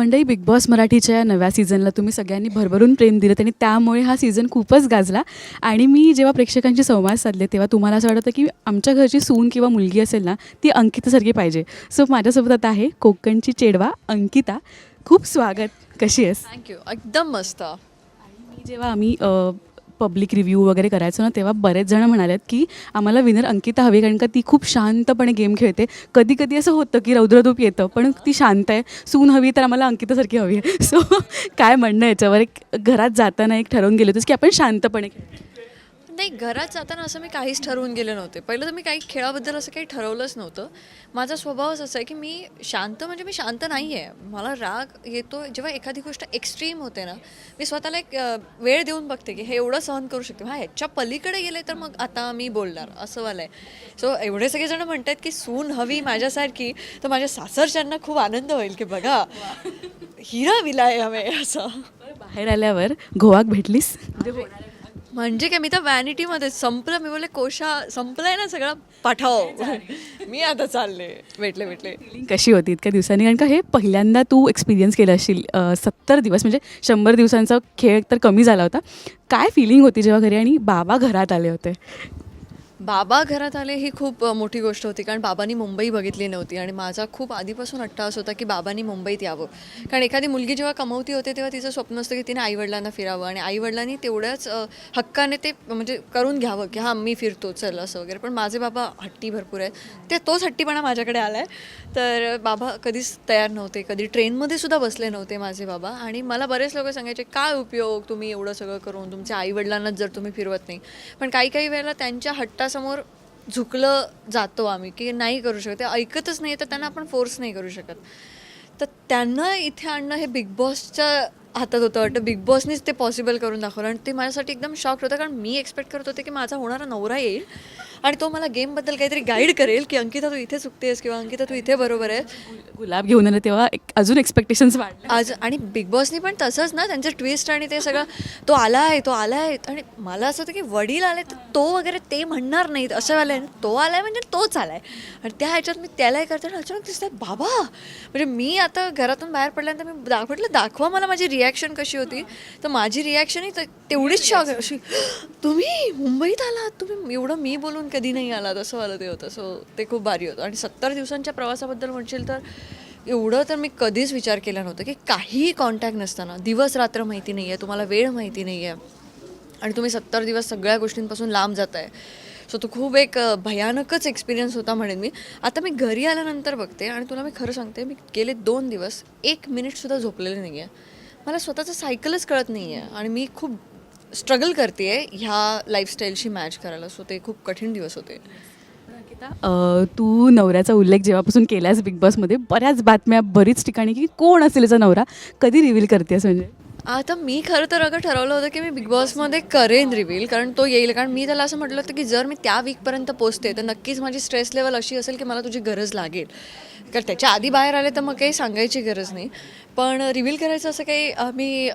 मंडळी big boss मराठीच्या या नव्या सीझनला तुम्ही सगळ्यांनी भरभरून प्रेम दिलं आणि त्यामुळे हा सीझन खूपच गाजला. आणि मी जेव्हा प्रेक्षकांशी संवाद साधले तेव्हा तुम्हाला असं वाटतं की आमच्या घरची सून किंवा मुलगी असेल ना ती अंकितासारखी पाहिजे. सो माझ्यासोबत आता आहे कोकणची चेडवा अंकिता. खूप स्वागत. कशी आहेस? थँक्यू एकदम मस्त. मी जेव्हा आम्ही पब्लिक रिव्ह्यू वगैरे करायचो ना तेव्हा बरेच जण म्हणालेत की आम्हाला विनर अंकिता हवी कारण का ती खूप शांतपणे गेम खेळते. कधी कधी असं होतं की रौद्रधूप येतं पण ती शांत आहे. सून हवी तर आम्हाला अंकितासारखी हवी आहे. सो काय म्हणणं याच्यावर? एक घरात जाताना एक ठरवून गेले होतेस की आपण शांतपणे नाही घरात जाताना असं मी काहीच ठरवून गेले नव्हते. पहिलं तर मी काही खेळाबद्दल असं काही ठरवलंच नव्हतं. माझा स्वभावच असा आहे की मी शांत म्हणजे मी शांत नाही आहे मला राग येतो जेव्हा एखादी गोष्ट एक्स्ट्रीम होते ना मी स्वतःला एक वेळ देऊन बघते की हे एवढं सहन करू शकते. हा ह्याच्या पलीकडे गेले तर मग आता मी बोलणार असं वालं आहे. सो एवढे सगळेजण म्हणतात की सून हवी माझ्यासारखी तर माझ्या सासरच्यांना खूप आनंद होईल की बघा हिरा विलाय हवे असं. बाहेर आल्यावर गोवाक भेटलीस? म्हणजे काय मी तर व्हॅनिटीमध्ये संपलं. मी बोलले कोशा संपलाय ना सगळं. पाठव. मी आता चालले. भेटले भेटले. कशी होती इतक्या दिवसांनी? कारण का हे पहिल्यांदा तू एक्सपिरियन्स केलं असशील सत्तर दिवस म्हणजे शंभर दिवसांचा खेळ तर कमी झाला होता. काय फिलिंग होती जेव्हा घरी? आणि बाबा घरात आले होते. बाबा घरात आले ही खूप मोठी गोष्ट होती. कारण बाबांनी मुंबई बघितली नव्हती आणि माझा खूप आधीपासून अट्टास होता की बाबांनी मुंबईत यावं. कारण एखादी मुलगी जेव्हा कमवती होते तेव्हा तिचं स्वप्न असतं की तिने आईवडिलांना फिरावं आणि आईवडिलांनी तेवढ्याच हक्काने ते म्हणजे करून घ्यावं की हां मी फिरतो चल असं वगैरे. पण माझे बाबा हट्टी भरपूर आहेत. ते तोच हट्टीपणा माझ्याकडे आला आहे तर बाबा कधीच तयार नव्हते. कधी ट्रेनमध्ये सुद्धा बसले नव्हते माझे बाबा. आणि मला बरेच लोक सांगायचे काय उपयोग? तुम्ही एवढं सगळं करून तुमच्या आईवडिलांनाच जर तुम्ही फिरवत नाही. पण काही काही वेळेला त्यांच्या समोर झुकलं जातो आम्ही की नाही करू शकत. ते ऐकतच नाही तर त्यांना आपण फोर्स नाही करू शकत. तर त्यांना इथे आणणं हे बिग बॉसच्या हातात होतं. वाटतं बिग बॉसनीच ते पॉसिबल करून दाखवलं. आणि ते माझ्यासाठी एकदम शॉक होतं. कारण मी एक्सपेक्ट करत होते की माझा होणारा नवरा येईल. आणि तो मला गेमबद्दल काहीतरी गाईड करेल की अंकिता तू इथे चुकतेस किंवा अंकिता तू इथे बरोबर आहे गुलाब घेऊन आले तेव्हा एक अजून एक्सपेक्टेशन्स वाढले. आज आणि बिग बॉसनी पण तसंच ना त्यांचं ट्विस्ट आणि ते सगळं तो आला आहे तो आला आहे. आणि मला असं होतं की वडील आले तर तो वगैरे ते म्हणणार नाहीत. असं वालं आहे. तो आला आहे म्हणजे तोच आला आहे आणि त्या ह्याच्यात मी त्यालाही करताना अचानक दिसत बाबा म्हणजे मी आता घरातून बाहेर पडल्यानंतर मी दा म्हटलं दाखवा मला माझी रिॲक्शन रिॲक्शन कशी होती तर माझी रिॲक्शनही तर तेवढीच शॉक आहे. अशी तुम्ही मुंबईत आलात? तुम्ही एवढं मी बोलून कधी नाही आलात? असं मला ते होतं. सो ते खूप भारी होतं. आणि सत्तर दिवसांच्या प्रवासाबद्दल म्हणशील तर एवढं तर मी कधीच विचार केला नव्हता की काहीही कॉन्टॅक्ट नसताना. दिवस रात्र माहिती नाही आहे तुम्हाला वेळ माहिती नाही आहे आणि तुम्ही सत्तर दिवस सगळ्या गोष्टींपासून लांब जात आहे सो तो खूप एक भयानकच एक्सपिरियन्स होता म्हणेन मी. आता मी घरी आल्यानंतर बघते आणि तुला मी खरं सांगते मी गेले दोन दिवस एक मिनिटसुद्धा झोपलेले नाही आहे मला स्वतःचं सायकलच कळत नाही आहे आणि मी खूप स्ट्रगल करते आहे ह्या लाईफस्टाईलशी मॅच करायला. सो ते खूप कठीण दिवस होते. अ, तू नवऱ्याचा उल्लेख जेव्हापासून केलास बिग बॉसमध्ये बऱ्याच बातम्या बरीच ठिकाणी की कोण असेल याचा नवरा कधी रिव्हील करतेस म्हणजे? आता मी खरं तर अगं ठरवलं होतं की मी बिग बॉसमध्ये करेन रिव्हील कारण तो येईल. कारण मी त्याला असं म्हटलं होतं की जर मी त्या वीकपर्यंत पोचते तर नक्कीच माझी स्ट्रेस लेवल अशी असेल की मला तुझी गरज लागेल. कारण त्याच्या आधी बाहेर आले तर मग काही सांगायची गरज नाही. पण रिव्हील करायचं असं काही मी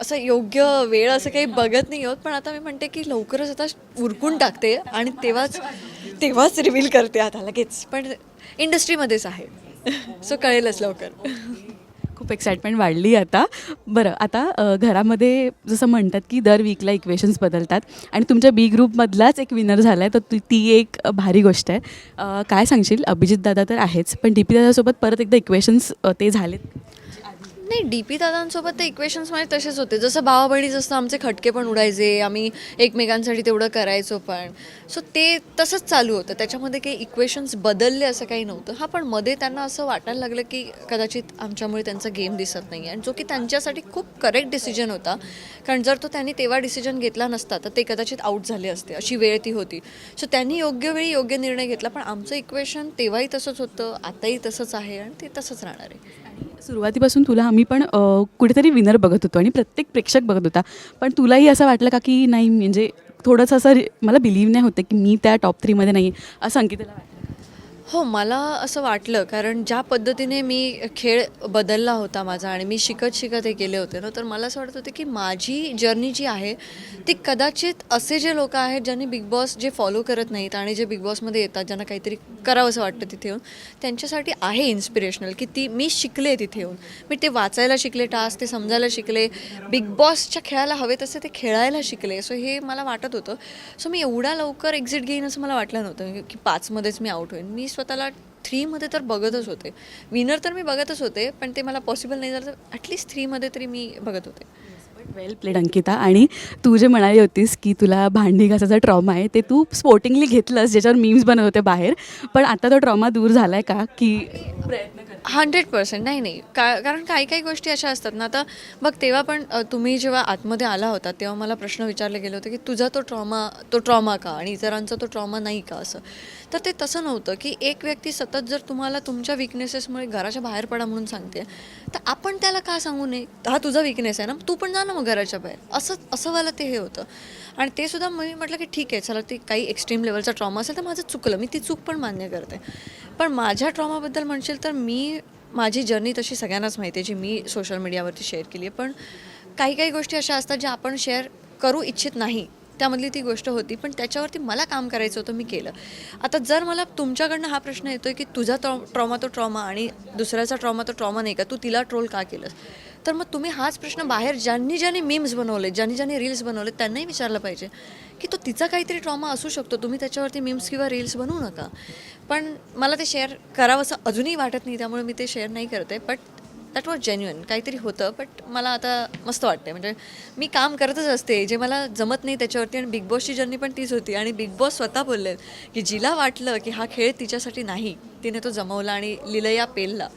असं योग्य वेळ असं काही बघत नाही आहोत पण आता मी म्हणते की लवकरच आता उरकून टाकते आणि तेव्हाच तेव्हाच रिव्हील करते आता लगेच. पण इंडस्ट्रीमध्येच आहे. सो कळेलच लवकर. खूप एक्साइटमेंट वाढली आता. बरं आता घरामध्ये जसं म्हणतात की दर वीकला इक्वेशन्स बदलतात आणि तुमच्या बी ग्रुपमधलाच एक विनर झाला आहे तर ती- ती एक भारी गोष्ट आहे. काय सांगशील? अभिजित दादा तर आहेच पण डी पी दादासोबत परत एकदा इक्वेशन्स ते झालेत. नाही डी पी दादांसोबत ते इक्वेशन्स माझे तसेच होते. जसं भावा बहिणी जसं आमचे खटके पण उडायचे आम्ही एकमेकांसाठी तेवढं करायचो पण. सो ते तसंच चालू होतं. त्याच्यामध्ये काही इक्वेशन्स बदलले असं काही नव्हतं. हा पण मध्ये त्यांना असं वाटायला लागलं की कदाचित आमच्यामुळे त्यांचा गेम दिसत नाही आणि जो की त्यांच्यासाठी खूप करेक्ट डिसिजन होता. कारण जर तो त्यांनी तेव्हा डिसिजन घेतला नसता तर ते कदाचित आऊट झाले असते. अशी वेळ ती होती. सो त्यांनी योग्य वेळी योग्य निर्णय घेतला. पण आमचं इक्वेशन तेव्हाही तसंच होतं. आताही तसंच आहे आणि ते तसंच राहणार आहे. सुरुवातीपासून तुला आम्ही पण कुठेतरी विनर बघत होतो आणि प्रत्येक प्रेक्षक बघत होता. पण तुलाही असं वाटलं का की नाही म्हणजे थोडंसं असं मला बिलीव्ह नाही होतं की मी त्या टॉप थ्रीमध्ये नाही आहे असं अंकितला वाटतं हो मला असं वाटलं कारण ज्या पद्धतीने मी खेळ बदलला होता माझा आणि मी शिकत शिकत हे केले होते ना तर मला असं वाटत होतं की माझी जर्नी जी आहे ती कदाचित असे जे लोक आहेत ज्यांनी बिग बॉस जे फॉलो करत नाहीत आणि जे बिग बॉसमध्ये येतात ज्यांना काहीतरी करावं असं वाटतं तिथे येऊन त्यांच्यासाठी आहे इन्स्पिरेशनल की ती मी शिकले तिथे येऊन. मी ते वाचायला शिकले टास्क ते समजायला शिकले बिग बॉसच्या खेळायला हवे तसे ते खेळायला शिकले. सो हे मला वाटत होतं. सो मी एवढ्या लवकर एक्झिट घेईन असं मला वाटलं नव्हतं की पाचमध्येच मी आउट होईन. मी स्वतःला थ्रीमध्ये तर बघतच होते. विनर तर मी बघतच होते पण ते मला पॉसिबल नाही झालं तर ॲटलिस्ट थ्रीमध्ये तरी मी बघत होते. Well played Ankita. आणि तू जे म्हणाली होतीस की तुला भांडी घासाचा ट्रॉमा आहे ते तू स्पोर्टिंगली घेतलंस ज्याच्यावर मीम्स बनत होते बाहेर. पण आता तो ट्रॉमा दूर झाला आहे का की प्रयत्न कर हंड्रेड पर्सेंट. नाही नाही. का कारण काही काही गोष्टी अशा असतात ना आता बघ तेव्हा पण तुम्ही जेव्हा आतमध्ये आला होता तेव्हा मला प्रश्न विचारले गेले होते की तुझा तो ट्रॉमा तो ट्रॉमा का आणि इतरांचा तो ट्रॉमा नाही का असं? तर ते तसं नव्हतं की एक व्यक्ती सतत जर तुम्हाला तुमच्या विकनेसेसमुळे घराच्या बाहेर पडा म्हणून सांगते तर आपण त्याला का सांगू नये? हा तुझा विकनेस आहे ना तू पण जा ना मग घराच्या बाहेर. असं असं मला ते हे होतं. आणि ते सुद्धा मी म्हटलं की ठीक आहे चला ते काही एक्स्ट्रीम लेवलचा ट्रॉमा असेल तर माझं चुकलं. मी ती चूक पण मान्य करते. पण माझ्या ट्रॉमाबद्दल म्हणशील तर मी माझी जर्नी तशी सगळ्यांनाच माहिती आहे जी मी सोशल मीडियावरती शेअर केली आहे. पण काही काही गोष्टी अशा असतात ज्या आपण शेअर करू इच्छित नाही. त्यामधली ती गोष्ट होती पण त्याच्यावरती मला काम करायचं होतं मी केलं. आता जर मला तुमच्याकडनं हा प्रश्न येतोय की तुझा ट्रॉ ट्रॉमा तो ट्रॉमा आणि दुसऱ्याचा ट्रॉमा तो ट्रॉमा नाही का? तू तिला ट्रोल का केलंस? तर मग तुम्ही हाच प्रश्न बाहेर ज्यांनी ज्यांनी मीम्स बनवले ज्यांनी ज्यांनी रील्स बनवले त्यांनाही विचारलं पाहिजे की तो तिचा काहीतरी ट्रॉमा असू शकतो. तुम्ही त्याच्यावरती मीम्स किंवा रील्स बनवू नका. पण मला ते शेअर करावं असं अजूनही वाटत नाही त्यामुळे मी ते शेअर नाही करते. बट दॅट वॉज जेन्युअन काहीतरी होतं बट मला आता मस्त वाटते म्हणजे मी काम करतच असते जे मला जमत नाही त्याच्यावरती. आणि बिग बॉसची जर्नी पण तीच होती. आणि बिग बॉस स्वतः बोलले की जिला वाटलं की हा खेळ तिच्यासाठी नाही तिने तो जमवला आणि लिलया पेलला.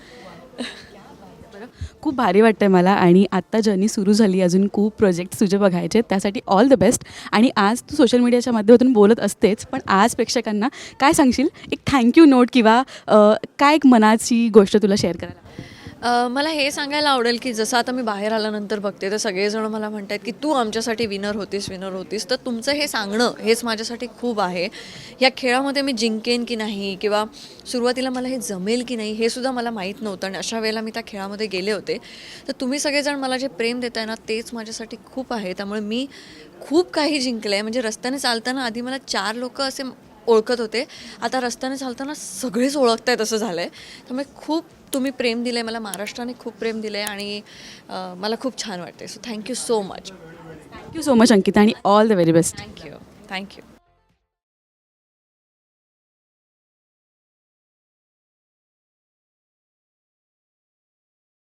खूप भारी वाटतं आहे मला आणि आत्ता जर्नी सुरू झाली अजून खूप प्रोजेक्ट्स तुझे बघायचे त्यासाठी ऑल द बेस्ट आणि आज तू सोशल मीडियाच्या माध्यमातून बोलत असतेच पण आज प्रेक्षकांना काय सांगशील? एक थँक्यू नोट किंवा काय एक मनाची गोष्ट तुला शेअर करायला अ, मला हे सांगायला आवडेल की जसं आता मी बाहेर आल्यानंतर बघते तर सगळेजण मला म्हणतात की तू आमच्यासाठी विनर होतीस विनर होतीस. तर तुमचं हे सांगणं हेच माझ्यासाठी खूप आहे. या खेळामध्ये मी जिंकेन की नाही किंवा सुरुवातीला मला हे जमेल की नाही हे सुद्धा मला माहीत नव्हतं आणि अशा वेळेला मी त्या खेळामध्ये गेले होते. तर तुम्ही सगळेजण मला जे प्रेम देताय ना तेच माझ्यासाठी खूप आहे. त्यामुळे मी खूप काही जिंकलं आहे म्हणजे रस्त्याने चालताना आधी मला चार लोक असे ओळखत होते. आता रस्त्याने चालताना सगळेच ओळखत आहेत असं झालं आहे त्यामुळे खूप तुम्ही प्रेम दिलं आहे मला महाराष्ट्राने खूप प्रेम दिलं आहे आणि अं, मला खूप छान वाटते so thank you so much thank you so much Ankita आणि all the very best thank you thank you